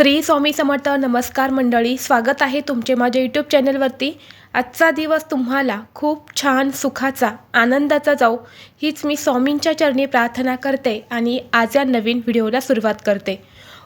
श्री स्वामी समर्थ नमस्कार मंडळी स्वागत आहे तुमचे माझ्या यूट्यूब चॅनलवरती. आजचा दिवस तुम्हाला खूप छान सुखाचा आनंदाचा जाऊ हीच मी स्वामींच्या चरणी प्रार्थना करते आणि आज या नवीन व्हिडिओला सुरुवात करते.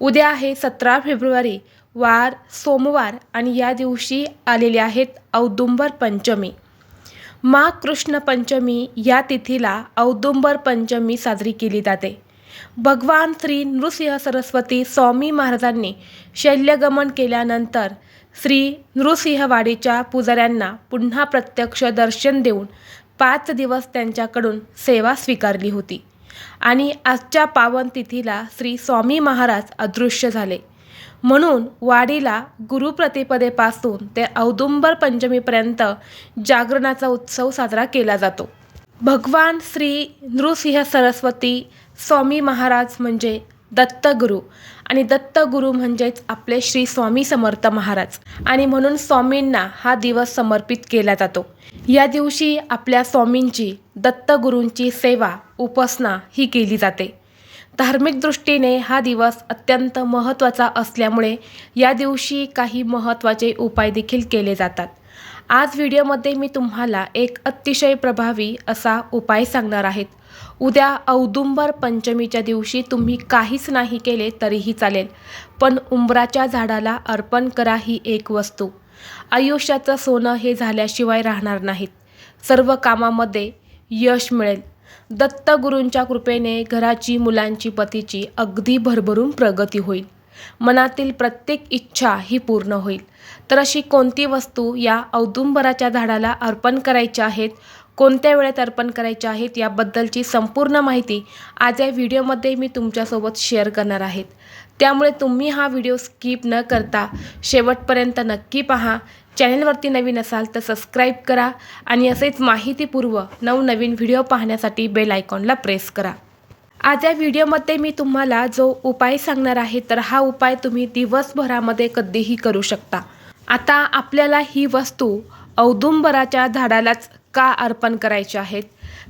उद्या आहे सतरा फेब्रुवारी वार सोमवार आणि या दिवशी आलेले आहेत औदुंबर पंचमी. माँ कृष्ण पंचमी या तिथीला औदुंबर पंचमी साजरी केली जाते. भगवान श्री नृसिंह सरस्वती स्वामी महाराजांनी शल्यगमन केल्यानंतर श्री नृसिंहवाडीच्या पुजाऱ्यांना पुन्हा प्रत्यक्ष दर्शन देऊन पाच दिवस त्यांच्याकडून सेवा स्वीकारली होती. आणि आजच्या पावन तिथीला श्री स्वामी महाराज अदृश्य झाले. म्हणून वाडीला गुरुप्रतिपदेपासून ते औदुंबर पंचमीपर्यंत जागरणाचा उत्सव साजरा केला जातो. भगवान श्री नृसिंह सरस्वती स्वामी महाराज म्हणजे दत्तगुरू. आणि दत्तगुरू म्हणजेच आपले श्री स्वामी समर्थ महाराज. आणि म्हणून स्वामींना हा दिवस समर्पित केला जातो. या दिवशी आपल्या स्वामींची दत्तगुरूंची सेवा उपासना ही केली जाते. धार्मिक दृष्टीने हा दिवस अत्यंत महत्त्वाचा असल्यामुळे या दिवशी काही महत्त्वाचे उपाय देखील केले जातात. आज व्हिडिओमध्ये मी तुम्हाला एक अतिशय प्रभावी असा उपाय सांगणार आहेत. उद्या औदुंबर पंचमीच्या दिवशी तुम्ही काहीच नाही केले तरीही चालेल पण उंबराच्या झाडाला अर्पण करा ही एक वस्तू. आयुष्याचं सोनं हे झाल्याशिवाय राहणार नाहीत. सर्व कामामध्ये यश मिळेल. दत्तगुरूंच्या कृपेने घराची मुलांची पतीची अगदी भरभरून प्रगती होईल. मनातील प्रत्येक इच्छा ही पूर्ण होईल. तर अशी कोणती वस्तू या औदुंबराच्या झाडाला अर्पण करायच्या आहेत कोणत्या वेळेत अर्पण करायच्या आहेत याबद्दलची संपूर्ण माहिती आज या व्हिडिओमध्ये मी तुमच्यासोबत शेअर करणार आहेत. त्यामुळे तुम्ही हा व्हिडिओ स्किप न करता शेवटपर्यंत नक्की पहा. चॅनलवरती नवीन असाल तर सबस्क्राईब करा आणि असेच माहितीपूर्व नवनवीन व्हिडिओ पाहण्यासाठी बेल आयकॉनला प्रेस करा. आज या व्हिडिओमध्ये मी तुम्हाला जो उपाय सांगणार आहे तर हा उपाय तुम्ही दिवसभरामध्ये कधीही करू शकता. आता आपल्याला ही वस्तू औदुंबराच्या झाडालाच का अर्पण करायची आहेत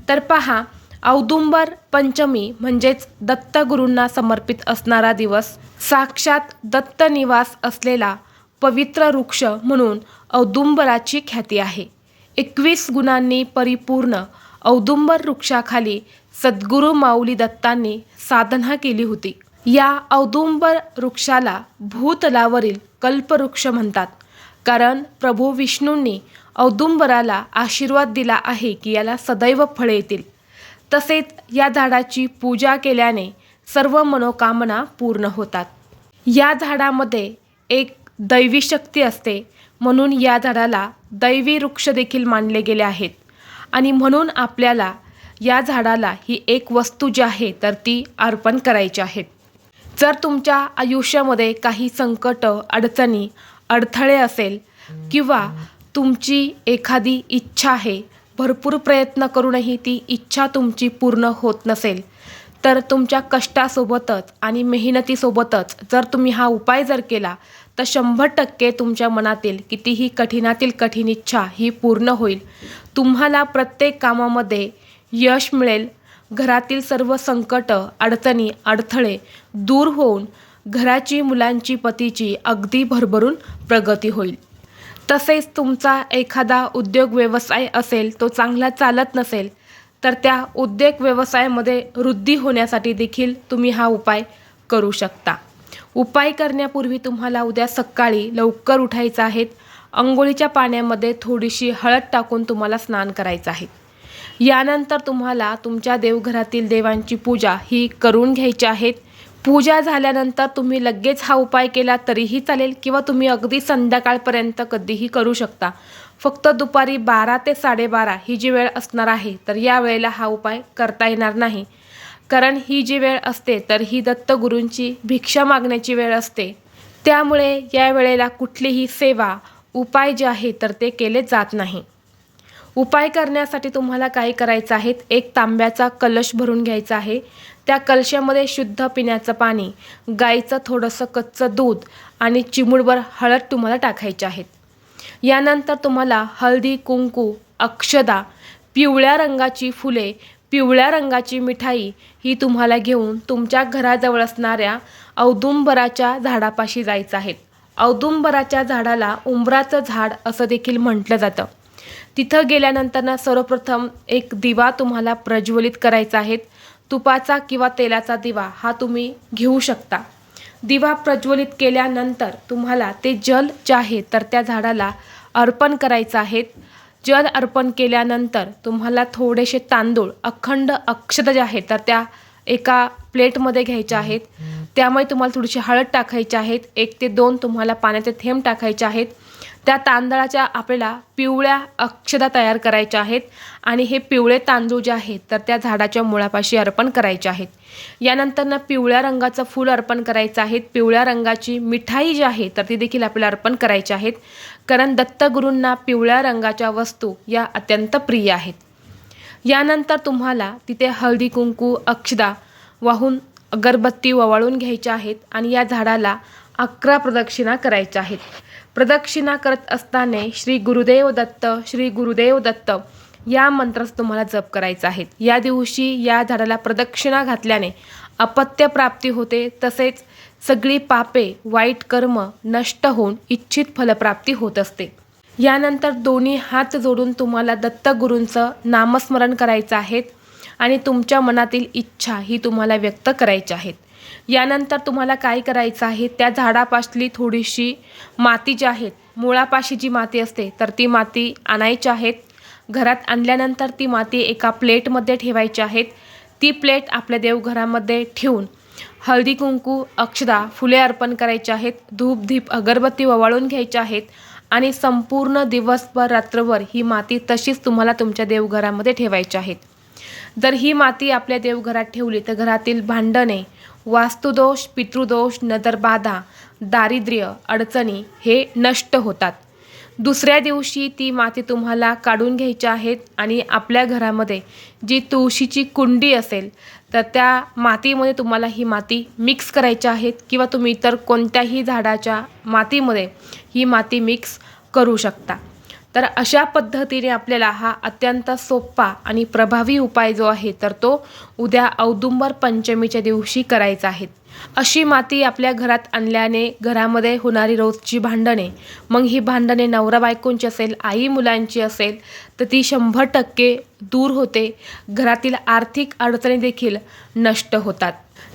तर पहा औदुंबर पंचमी म्हणजेच दत्तगुरूंना समर्पित असणारा दिवस. साक्षात दत्त निवास असलेला पवित्र वृक्ष म्हणून औदुंबराची ख्याती आहे. एकवीस गुणांनी परिपूर्ण औदुंबर वृक्षाखाली सद्गुरू माऊली दत्तांनी साधना केली होती. या औदुंबर वृक्षाला भूतलावरील कल्पवृक्ष म्हणतात. कारण प्रभू विष्णूंनी औदुंबराला आशीर्वाद दिला आहे की याला सदैव फळे येतील. तसेच या झाडाची पूजा केल्याने सर्व मनोकामना पूर्ण होतात. या झाडामध्ये एक दैवी शक्ती असते म्हणून या झाडाला दैवी वृक्ष देखील मानले गेले आहेत. आणि म्हणून आपल्याला या झाडाला ही एक वस्तू जी आहे तर ती अर्पण करायची आहेत जर तुमच्या आयुष्यामध्ये काही संकट अडचणी अडथळे असेल किंवा तुमची एखादी इच्छा आहे भरपूर प्रयत्न करूनही ती इच्छा तुमची पूर्ण होत नसेल तर तुमच्या कष्टासोबतच आणि मेहनतीसोबतच जर तुम्ही हा उपाय जर केला तर शंभर टक्के तुमच्या मनातील कितीही कठीणातील कठीण इच्छा ही पूर्ण होईल. तुम्हाला प्रत्येक कामामध्ये यश मिळेल. घरातील सर्व संकट अडचणी अडथळे दूर होऊन घराची मुलांची पतीची अगदी भरभरून प्रगती होईल. तसेच तुमचा एखादा उद्योग व्यवसाय असेल तो चांगला चालत नसेल तर त्या उद्योग व्यवसायामध्ये वृद्धी होण्यासाठी देखील तुम्ही हा उपाय करू शकता. उपाय करण्यापूर्वी तुम्हाला उद्या सकाळी लवकर उठायचं आहे आंघोळीच्या पाण्यामध्ये थोडीशी हळद टाकून तुम्हाला स्नान करायचं आहे. यानंतर तुम्हाला तुमच्या देवघरातील देवांची पूजा ही करून घ्यायची आहेत पूजा झाल्यानंतर तुम्ही लगेच हा उपाय केला तरीही चालेल किंवा तुम्ही अगदी संध्याकाळपर्यंत कधीही करू शकता. फक्त दुपारी बारा ते साडेबारा ही जी वेळ असणार आहे तर या वेळेला हा उपाय करता येणार नाही. कारण ही जी वेळ असते तर ही दत्तगुरूंची भिक्षा मागण्याची वेळ असते. त्यामुळे या वेळेला कुठलीही सेवा उपाय जे आहे तर ते केले जात नाही. उपाय करण्यासाठी तुम्हाला काय करायचं आहे? एक तांब्याचा कलश भरून घ्यायचा आहे. त्या कलशामध्ये शुद्ध पिण्याचं पाणी गाईचं थोडंसं कच्चं दूध आणि चिमुडभर हळद तुम्हाला टाकायचे आहेत. यानंतर तुम्हाला हळदी कुंकू अक्षदा पिवळ्या रंगाची फुले पिवळ्या रंगाची मिठाई ही तुम्हाला घेऊन तुमच्या घराजवळ असणाऱ्या औदुंबराच्या झाडापाशी जायचं आहे. औदुंबराच्या झाडाला उंबराचं झाड असं देखील म्हटलं जातं. तिथं गेल्यानंतर ना सर्वप्रथम एक दिवा तुम्हाला प्रज्वलित करायचा आहे. तुपाचा किंवा तेलाचा दिवा हा तुम्ही घेऊ शकता. दिवा प्रज्वलित केल्यानंतर तुम्हाला ते जल जे आहे तर त्या झाडाला अर्पण करायचं आहे. जल अर्पण केल्यानंतर तुम्हाला थोडेसे तांदूळ अखंड अक्षत जे आहे तर त्या एका प्लेटमध्ये घ्यायच्या आहेत. त्यामुळे तुम्हाला थोडीशी हळद टाकायची आहेत एक ते दोन तुम्हाला पाण्याचे थेंब टाकायचे आहेत. त्या तांदळाच्या आपल्याला पिवळ्या अक्षदा तयार करायच्या आहेत. आणि हे पिवळे तांदूळ जे आहेत तर त्या झाडाच्या मुळापाशी अर्पण करायचे आहेत. यानंतरनं पिवळ्या रंगाचं फूल अर्पण करायचं आहे. पिवळ्या रंगाची मिठाई जी आहे तर ती देखील आपल्याला अर्पण करायची आहेत. कारण दत्तगुरूंना पिवळ्या रंगाच्या वस्तू या अत्यंत प्रिय आहेत. यानंतर तुम्हाला तिथे हळदी कुंकू अक्षदा वाहून अगरबत्ती ववाळून घ्यायच्या आहेत. आणि या झाडाला अकरा प्रदक्षिणा करायच्या आहेत. प्रदक्षिणा करत असताना श्री गुरुदेव दत्त श्री गुरुदेव दत्त या मंत्रास तुम्हाला जप करायचा आहे. या दिवशी या झाडाला प्रदक्षिणा घातल्याने अपत्य प्राप्ती होते. तसेच सगळी पापे वाईट कर्म नष्ट होऊन इच्छित फलप्राप्ती होत असते. यानंतर दोन्ही हात जोडून तुम्हाला दत्तगुरूंचं नामस्मरण करायचं आहे. आणि तुमच्या मनातील इच्छा ही तुम्हाला व्यक्त करायची आहेत. यानंतर तुम्हाला काय करायचं आहे? त्या झाडापासली थोडीशी माती जी आहेत मुळापाशी जी माती असते तर ती माती आणायची आहेत. घरात आणल्यानंतर ती माती एका प्लेटमध्ये ठेवायची आहेत. ती प्लेट आपल्या देवघरामध्ये ठेवून हळदी कुंकू अक्षदा फुले अर्पण करायचे आहेत. धूप धीप अगरबत्ती ववाळून घ्यायच्या आहेत आणि संपूर्ण दिवसभर रात्रभर ही माती तशीच तुम्हाला तुमच्या देवघरामध्ये ठेवायची आहेत. जर ही माती आपल्या देवघरात ठेवली तर घरातील भांडणे वास्तुदोष पितृदोष नदरबाधा दारिद्र्य अडचणी हे नष्ट होतात. दुसऱ्या दिवशी ती माती तुम्हाला काढून घ्यायची आहेत आणि आपल्या घरामध्ये जी तुळशीची कुंडी असेल तर त्या मातीमध्ये तुम्हाला ही माती मिक्स करायची आहेत किंवा तुम्ही इतर कोणत्याही झाडाच्या मातीमध्ये ही माती मिक्स करू शकता. तर अशा पद्धतीने आपल्याला हा अत्यंत सोपा आणि प्रभावी उपाय जो आहे तर तो उद्या औदुंबर पंचमीच्या दिवशी करायचा आहे. अशी माती आपल्या घरात आणल्याने घरामध्ये होणारी रोजची भांडणे मग ही भांडणे नवरा बायकोंची असेल आई मुलांची असेल तर ती शंभर टक्के दूर होते. घरातील आर्थिक अडचणी देखील नष्ट होतात.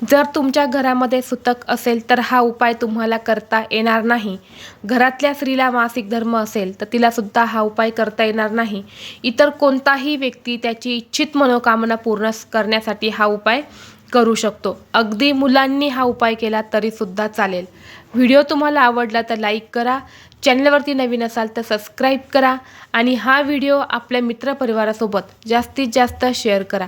जर तुमच्या घरामध्ये सुतक असेल तर हा उपाय तुम्हाला करता येणार नाही. घरातल्या स्त्रीला मासिक धर्म असेल तर तिलासुद्धा हा उपाय करता येणार नाही. इतर कोणताही व्यक्ती त्याची इच्छित मनोकामना पूर्ण करण्यासाठी हा उपाय करू शकतो. अगदी मुलांनी हा उपाय केला तरीसुद्धा चालेल. व्हिडिओ तुम्हाला आवडला तर लाईक करा. चॅनलवरती नवीन असाल तर सबस्क्राईब करा. आणि हा व्हिडिओ आपल्या मित्रपरिवारासोबत जास्तीत जास्त शेअर करा.